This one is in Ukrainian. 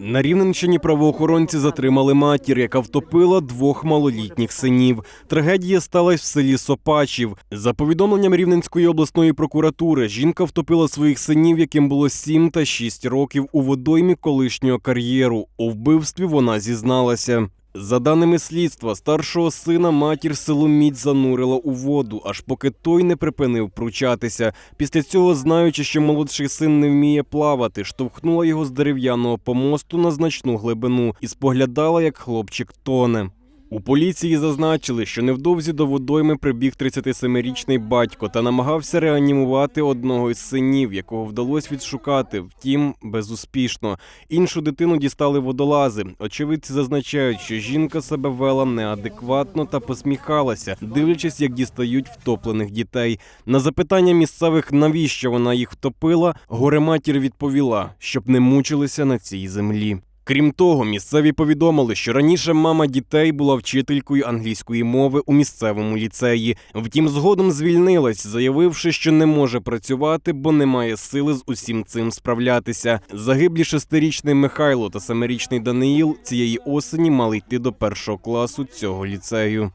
На Рівненщині правоохоронці затримали матір, яка втопила двох малолітніх синів. Трагедія сталася в селі Сопачів. За повідомленням Рівненської обласної прокуратури, жінка втопила своїх синів, яким було 7 та 6 років, у водоймі колишнього кар'єру. У вбивстві вона зізналася. За даними слідства, старшого сина матір силоміць занурила у воду, аж поки той не припинив пручатися. Після цього, знаючи, що молодший син не вміє плавати, штовхнула його з дерев'яного помосту на значну глибину і споглядала, як хлопчик тоне. У поліції зазначили, що невдовзі до водойми прибіг 37-річний батько та намагався реанімувати одного із синів, якого вдалося відшукати, втім безуспішно. Іншу дитину дістали водолази. Очевидці зазначають, що жінка себе вела неадекватно та посміхалася, дивлячись, як дістають втоплених дітей. На запитання місцевих, навіщо вона їх втопила, горе-матір відповіла, щоб не мучилися на цій землі. Крім того, місцеві повідомили, що раніше мама дітей була вчителькою англійської мови у місцевому ліцеї. Втім, згодом звільнилась, заявивши, що не може працювати, бо не має сили з усім цим справлятися. Загиблі шестирічний Михайло та семирічний Даниїл цієї осені мали йти до першого класу цього ліцею.